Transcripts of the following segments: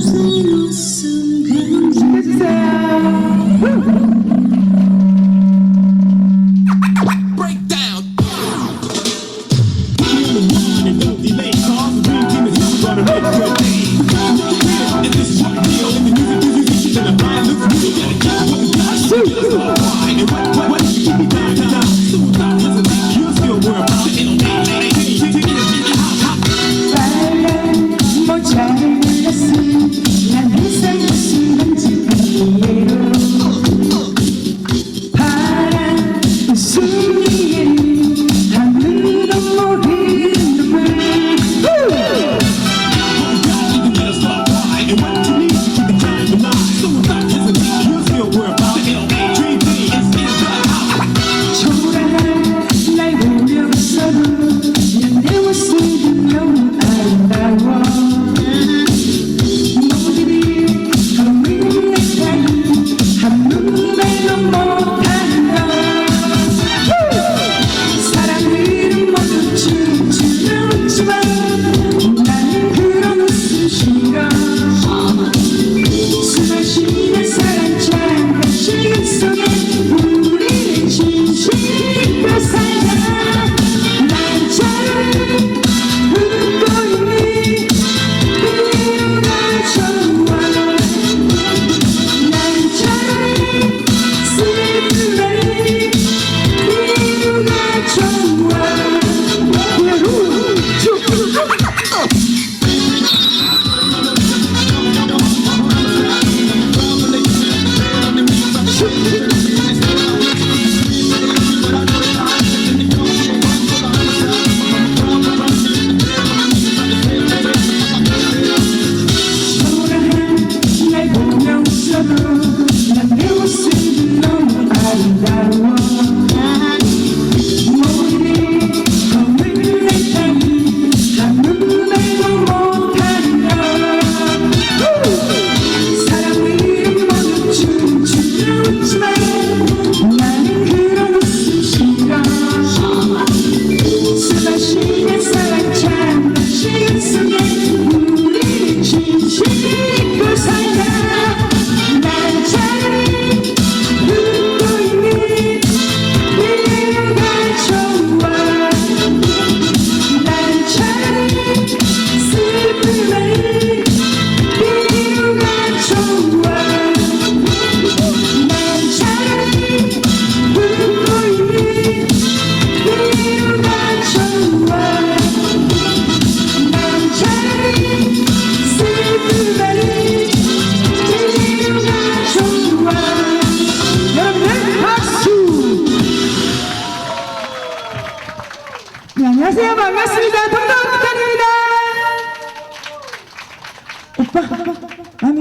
see. 우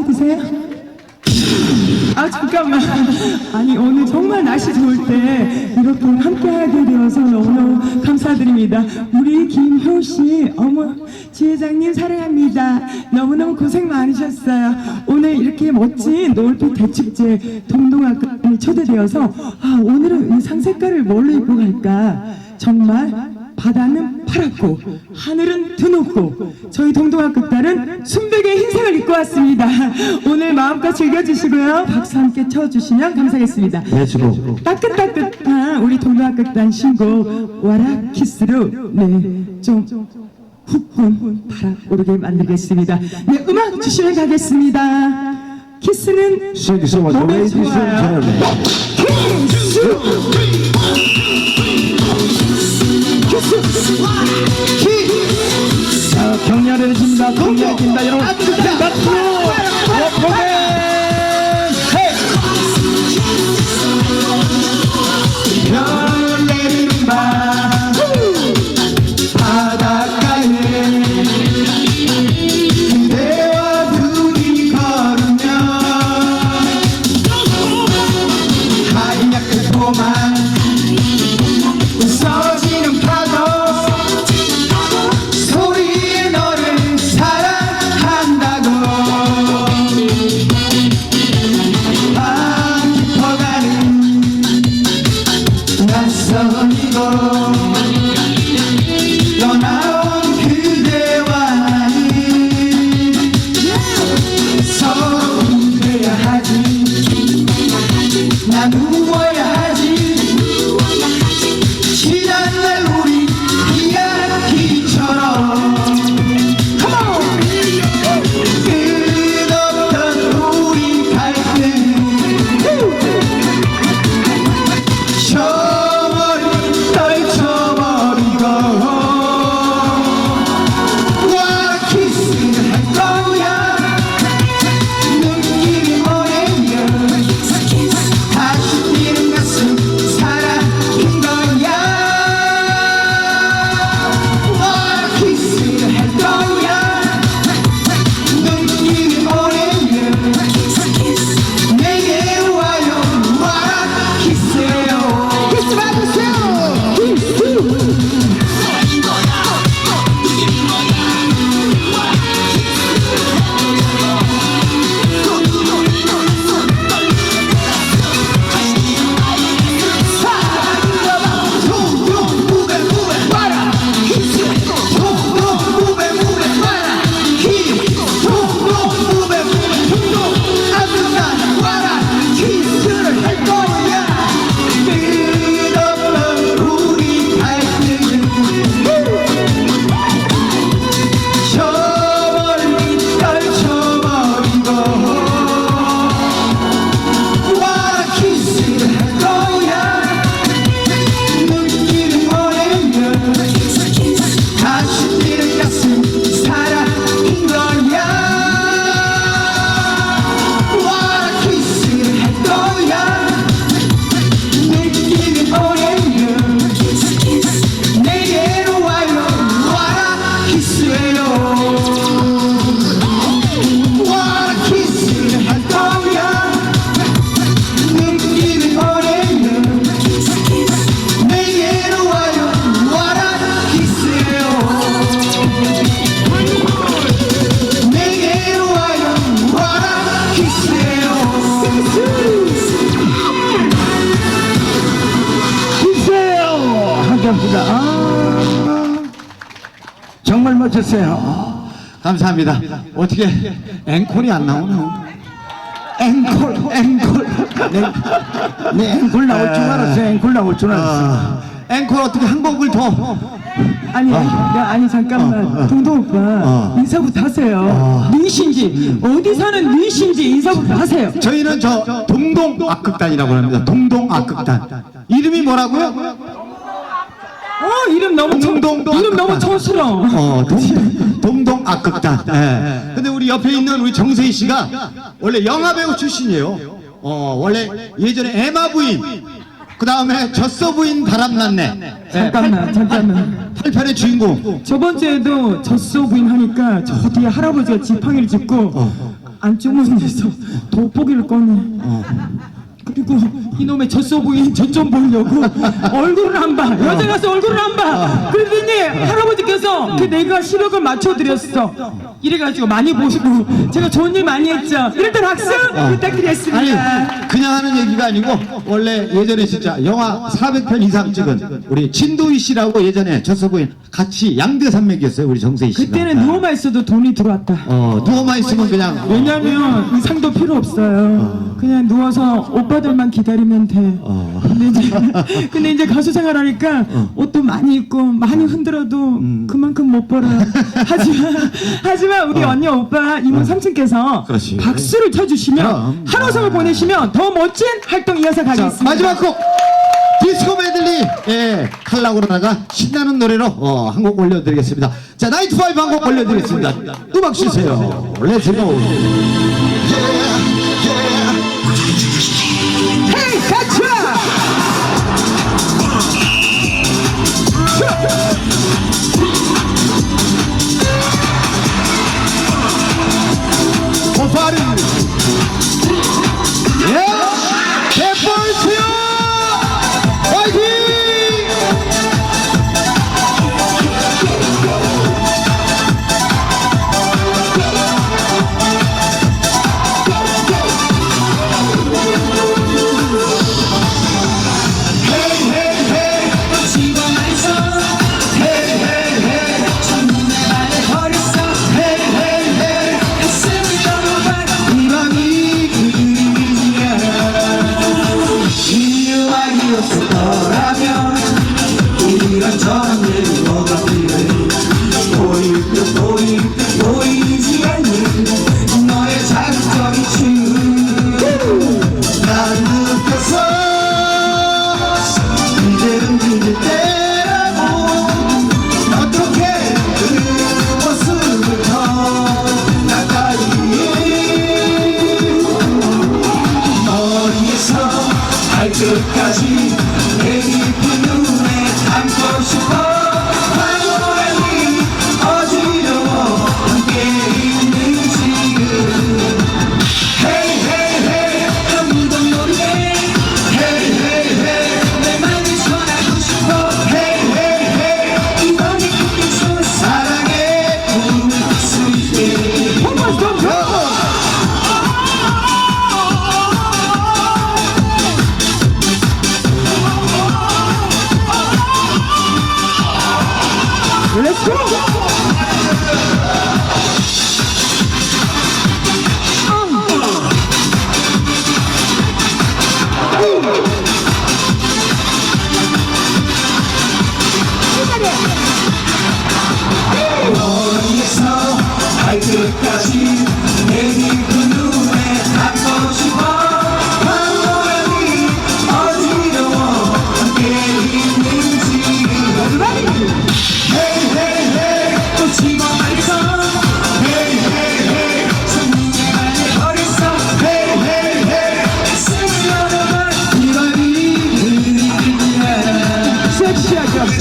드세요? 아 잠깐만. 아니 오늘 정말 날씨 좋을 때 이렇게 함께 하게 되어서 너무너무 감사드립니다. 우리 김효 씨 어머 지회장님 사랑합니다. 너무너무 고생 많으셨어요. 오늘 이렇게 멋진 노을빛 대축제 동동학교에 초대되어서 아 오늘은 의상 색깔을 뭘로 입고 갈까? 정말 바다는 파랗고 하늘은 드높고 저희 동동학교 딸은 순백의 흰색을 입고 왔습니다. 오늘 마음껏 즐겨주시고요. 박수 함께 쳐주시면 감사하겠습니다. 네, 주고. 따끈따끈한 우리 동동학교 딸 신곡 와라 키스로 네좀 훅훅 달아오르게 만들겠습니다. 네 음악 주시면 가겠습니다. 키스는 and 좋아요. 하ገብ니다. 아, 정말 멋졌어요. 감사합니다. 어떻게 앵콜이 안 나오나 앵콜 앵콜. 네, 네 앵콜 나올 줄 알았어요. 앵콜 나올 줄 알았어요. 아, 앵콜 어떻게 한 곡을 더? 아니, 야, 아니 잠깐만, 동동 오빠 어. 인사부터 하세요. 누이신지 어디 사는 누이신지 인사부터 하세요. 저희는 저 동동 악극단이라고 합니다. 동동 악극단. 이름이 뭐라고요? 어 이름 너무 청, 동동 이름 너무 악극단. 촌스러워. 어, 동, 동동 악극단. 예. 근데 우리 옆에 있는 우리 정세희 씨가 원래 영화 배우 출신이에요. 어, 원래 예전에 에마 부인, 그 다음에 젖소 부인 바람났네. 예, 잠깐만, 잠깐만. 8편의 주인공. 저번 주에도 젖소 부인 하니까 저 뒤에 할아버지가 지팡이를 짚고 어. 안주머니에서 돋보기를 꺼내. 그리고 이놈의 젖소 부인 젖좀 보려고 얼굴을 안 봐. 여자 가서 얼굴을 안 봐. 그러더니 할아버지께서 그 내가 시력을 맞춰드렸어. 이래가지고 많이 보시고 제가 좋은 일 많이 했죠. 이럴 때 박수 아니, 부탁드리겠습니다. 그냥 하는 얘기가 아니고, 원래 예전에 진짜 영화 400편 이상 찍은 우리 진도희 씨라고 예전에 젖소 부인 같이 양대 산맥이었어요, 우리 정세희 씨가. 그때는 누워만 있어도 돈이 들어왔다. 어, 누워만 있으면 그냥. 왜냐면 의상도 필요 없어요. 그냥 누워서 오빠들만 기다리면 돼. 어. 근데 이제 근데 이제 가수 생활하니까 옷도 많이 입고 많이 흔들어도 음. 그만큼 못 벌어요. 하지만 하지만 우리 언니 오빠 이모 삼촌께서 어. 그렇지. 박수를 쳐주시면 그럼. 한호성을 보내시면 더 멋진 활동 이어서 자, 가겠습니다. 마지막 곡 디스코 메들리 예 탈락으로다가 신나는 노래로 어, 한 곡 올려드리겠습니다 자 나이트 파이브 한 곡 올려드리겠습니다 음악 주세요 렛츠고 헤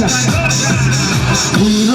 섹시하